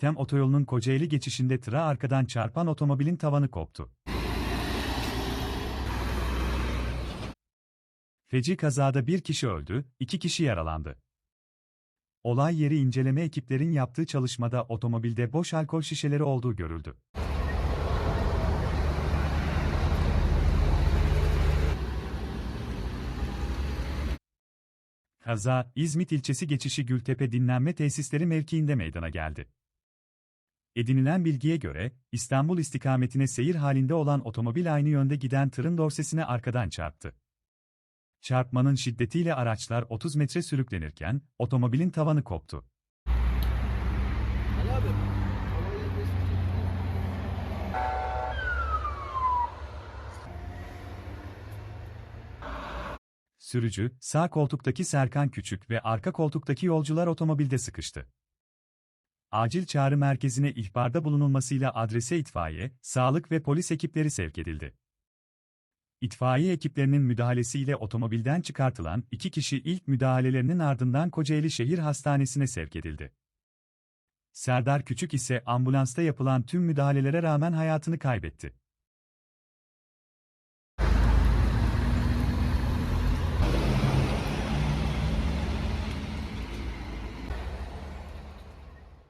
Tem otoyolunun Kocaeli geçişinde tıra arkadan çarpan otomobilin tavanı koptu. Feci kazada bir kişi öldü, iki kişi yaralandı. Olay yeri inceleme ekiplerin yaptığı çalışmada otomobilde boş alkol şişeleri olduğu görüldü. Kaza, İzmit ilçesi geçişi Gültepe dinlenme tesisleri mevkiinde meydana geldi. Edinilen bilgiye göre, İstanbul istikametine seyir halinde olan otomobil aynı yönde giden tırın dorsesine arkadan çarptı. Çarpmanın şiddetiyle araçlar 30 metre sürüklenirken, otomobilin tavanı koptu. Sürücü, sağ koltuktaki Serkan Küçük ve arka koltuktaki yolcular otomobilde sıkıştı. Acil çağrı merkezine ihbarda bulunulmasıyla adrese itfaiye, sağlık ve polis ekipleri sevk edildi. İtfaiye ekiplerinin müdahalesiyle otomobilden çıkartılan iki kişi ilk müdahalelerinin ardından Kocaeli Şehir Hastanesi'ne sevk edildi. Serdar Küçük ise ambulansta yapılan tüm müdahalelere rağmen hayatını kaybetti.